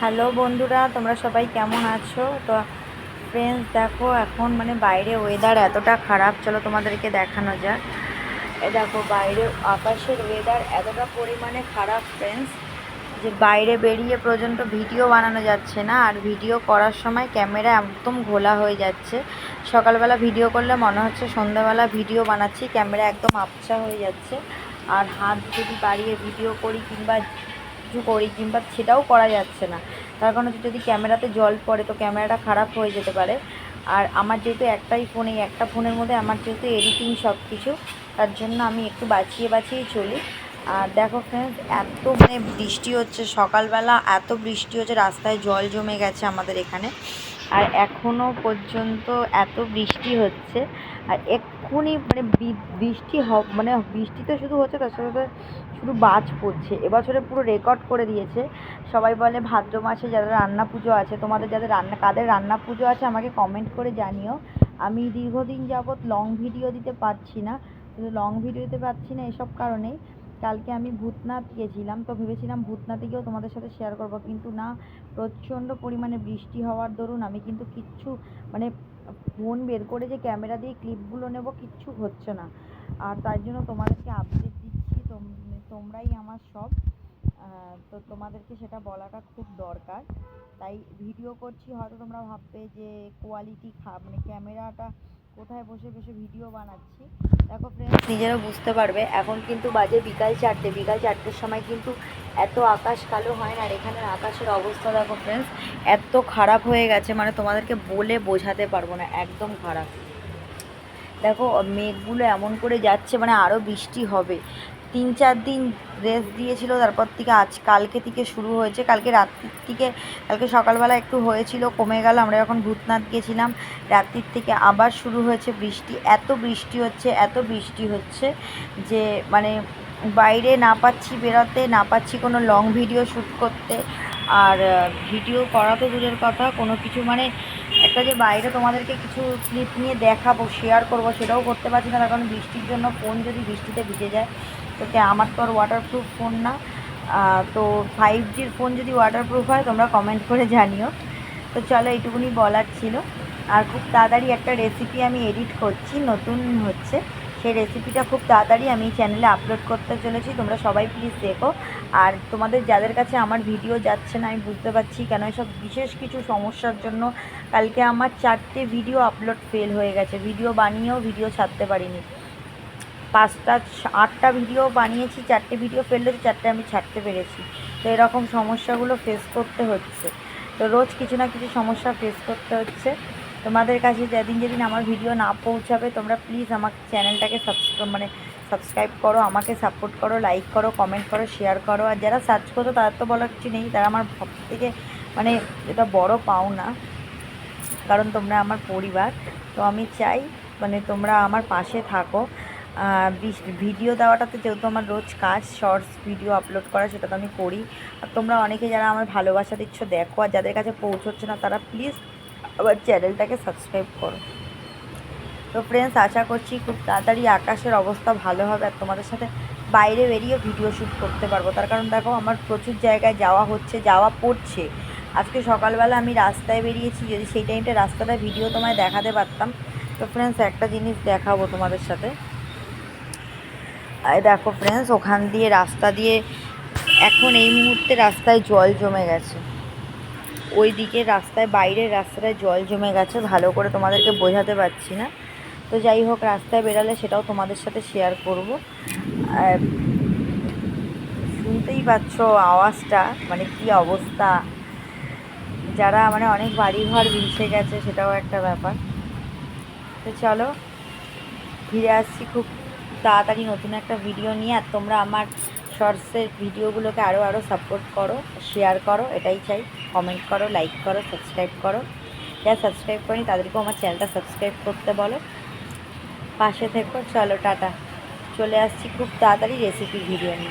Hello বন্ধুরা, তোমরা সবাই কেমন আছো? তো ফ্রেন্ডস দেখো এখন মানে বাইরে ওয়েদার এতটা খারাপ, চলো তোমাদেরকে দেখানো যাক। এ দেখো বাইরে, আকাশের ওয়েদার এতটা পরিমাণে খারাপ ফ্রেন্ডস যে বাইরে বেরিয়ে পর্যন্ত ভিডিও বানানো যাচ্ছে না। আর ভিডিও করার সময় ক্যামেরা একদম ঘোলা হয়ে যাচ্ছে। সকালবেলা ভিডিও করলে মনে হচ্ছে সন্ধ্যাবেলা ভিডিও বানাচ্ছি ক্যামেরা একদম আবছা হয়ে যাচ্ছে। আর হাত যদি বাড়িয়ে ভিডিও করি কিংবা কিছু করি কিংবা সেটাও করা যাচ্ছে না। তার কারণ হচ্ছে যদি ক্যামেরাতে জল পড়ে তো ক্যামেরাটা খারাপ হয়ে যেতে পারে। আর আমার যেহেতু একটাই ফোন একটা ফোনের মধ্যে আমার যেহেতু এডিটিং সব কিছু তার জন্য আমি একটু বাঁচিয়ে বাঁচিয়েই চলি। আর দেখো ফ্রেন্ডস এত মানে বৃষ্টি হচ্ছে সকালবেলা, এত বৃষ্টি হচ্ছে রাস্তায় জল জমে গেছে আমাদের এখানে। আর এখনও পর্যন্ত এত বৃষ্টি হচ্ছে। আর এক্ষুনি মানে বৃষ্টি হ মানে বৃষ্টি তো শুধু হচ্ছে তার সাথে শুধু বাজ পড়ছে। এবছরে পুরো রেকর্ড করে দিয়েছে। সবাই বলে ভাদ্র মাসে যাদের রান্না পুজো আছে, তোমাদের যাদের রান্না, কাদের রান্না পুজো আছে আমাকে কমেন্ট করে জানিও। আমি দীর্ঘদিন যাবৎ লং ভিডিও দিতে পারছি না। শুধু লং ভিডিও দিতে পারছি না এসব কারণেই। কালকে আমি ভূতনাথ গেছিলাম, তো ভেবেছিলাম ভূতনাথে গিয়েও তোমাদের সাথে শেয়ার করব। কিন্তু না, প্রচণ্ড পরিমাণে বৃষ্টি হওয়ার দরুন আমি কিন্তু কিচ্ছু মানে ফোন বের করে যে ক্যামেরা দিয়ে ক্লিপগুলো নেব কিচ্ছু হচ্ছে না। আর তার জন্য তোমাদেরকে আপডেট দিচ্ছি, তোম- তোমরাই আমার সব। তো তোমাদেরকে সেটা বলাটা খুব দরকার। তাই ভিডিও করছি, হয়তো তোমরা ভাববে যে কোয়ালিটি খারাপ মানে ক্যামেরাটা কোথায় বসে বসে ভিডিও বানাচ্ছি। দেখো ফ্রেন্ডস নিজেরা বুঝতে পারবে, এখন কিন্তু বাজে বিকাল চারটে। বিকাল চারটের সময় কিন্তু এত আকাশ কালো হয় না, আর এখানের আকাশের অবস্থা দেখো ফ্রেন্ডস এত খারাপ হয়ে গেছে মানে তোমাদেরকে বলে বোঝাতে পারব না, একদম খারাপ। দেখো, মেঘগুলো এমন করে যাচ্ছে মানে আরও বৃষ্টি হবে। তিন চার দিন রেস্ট দিয়েছিল, তারপর থেকে আজ, কালকে থেকে শুরু হয়েছে। কালকে রাত্রির থেকে, কালকে সকালবেলা একটু হয়েছিল, কমে গেল। আমরা যখন ভূতনাথ গেছিলাম। রাত্রির থেকে আবার শুরু হয়েছে বৃষ্টি। এত বৃষ্টি হচ্ছে, এত বৃষ্টি হচ্ছে যে মানে বাইরে না পাচ্ছি বেরোতে, না পাচ্ছি কোনো লং ভিডিও শ্যুট করতে। আর ভিডিও করা তো দূরের কথা, কোনো কিছু মানে যে বাইরে তোমাদেরকে কিছু ক্লিপ নিয়ে দেখাবো শেয়ার করব, সেটাও করতে পারছি না কারণ বৃষ্টির জন্য ফোন যদি বৃষ্টিতে ভিজে যায়, তো আমার তো আর ওয়াটারপ্রুফ ফোন না। তো ফাইভ জির ফোন যদি ওয়াটারপ্রুফ হয়, তোমরা কমেন্ট করে জানিও। তো চলো, এইটুকুনি বলার ছিল। আর খুব তাড়াতাড়ি একটা রেসিপি আমি এডিট করছি, নতুন হচ্ছে। সেই রেসিপিটা খুব তাড়াতাড়ি আমি চ্যানেলে আপলোড করতে চলেছি। তোমরা সবাই প্লিজ দেখো। আর তোমাদের যাদের কাছে আমার ভিডিও যাচ্ছে না, আমি বুঝতে পারছি কেন এসব বিশেষ কিছু সমস্যার জন্য কালকে আমার চারটে ভিডিও আপলোড ফেল হয়ে গেছে। ভিডিও বানিয়েও ভিডিও ছাড়তে পারিনি। পাঁচটা, আটটা ভিডিও বানিয়েছি, চারটে ভিডিও ফেল হয়েছে, চারটে আমি ছাড়তে পেরেছি। তো এরকম সমস্যাগুলো ফেস করতে হচ্ছে। তো রোজ কিছু না কিছু সমস্যা ফেস করতে হচ্ছে। তোমাদের কাছে যেদিন যেদিন আমার ভিডিও না পৌঁছাবে, তোমরা প্লিজ আমার চ্যানেলটাকে মানে সাবস্ক্রাইব করো, আমাকে সাপোর্ট করো লাইক করো কমেন্ট করো শেয়ার করো। আর যারা সার্চ করো তাদের তো বলার কিছু নেই, তারা আমার সব থেকে মানে এটা বড় পাও না কারণ তোমরা আমার পরিবার। তো আমি চাই মানে তোমরা আমার পাশে থাকো। ভিডিও দেওয়াটাতে যেহেতু আমার রোজ কাজ শর্টস ভিডিও আপলোড করা, সেটা তো আমি করি। আর তোমরা অনেকে যারা আমার ভালোবাসা দিচ্ছ, দেখো। আর যাদের কাছে পৌঁছচ্ছে না, তারা প্লিজ আবার চ্যানেলটাকে সাবস্ক্রাইব করো। তো ফ্রেন্ডস আশা করছি খুব তাড়াতাড়ি আকাশের অবস্থা ভালো হবে আর তোমাদের সাথে বাইরে বেরিয়ে ভিডিও শ্যুট করতে পারব। তার কারণ দেখো, আমার প্রচুর জায়গায় যাওয়া হচ্ছে, যাওয়া পড়ছে। আজকে সকালবেলা আমি রাস্তায় বেরিয়েছি, যদি সেই টাইমটা রাস্তাটা ভিডিও তোমায় দেখাতে পারতাম। তো ফ্রেন্ডস একটা জিনিস দেখাবো তোমাদের সাথে। দেখো ফ্রেন্ডস ওখান দিয়ে রাস্তা দিয়ে এখন এই মুহূর্তে রাস্তায় জল জমে গেছে। ওই দিকে রাস্তায়, বাইরের রাস্তাটায় জল জমে গেছে, ভালো করে তোমাদেরকে বোঝাতে পারছি না। তো যাই হোক, রাস্তায় বেরালে সেটাও তোমাদের সাথে শেয়ার করব। আর শুনতেই পাচ্ছ আওয়াজটা মানে কি অবস্থা? যারা মানে অনেক বাড়িঘর ভেসে গেছে, সেটাও একটা ব্যাপার। তো চলো, ফিরে আসছি খুব তাড়াতাড়ি নতুন একটা ভিডিও নিয়ে। আর তোমরা আমার শর্টসের ভিডিওগুলোকে আরও আরও সাপোর্ট করো শেয়ার করো, এটাই চাই। কমেন্ট করো লাইক করো সাবস্ক্রাইব করো। যা সাবস্ক্রাইব করেনি, তাদেরকেও আমার চ্যানেলটা সাবস্ক্রাইব করতে বলো। পাশে থেকো, চলো, টাটা। চলে আসছি খুব তাড়াতাড়ি রেসিপি ভিডিও নিয়ে।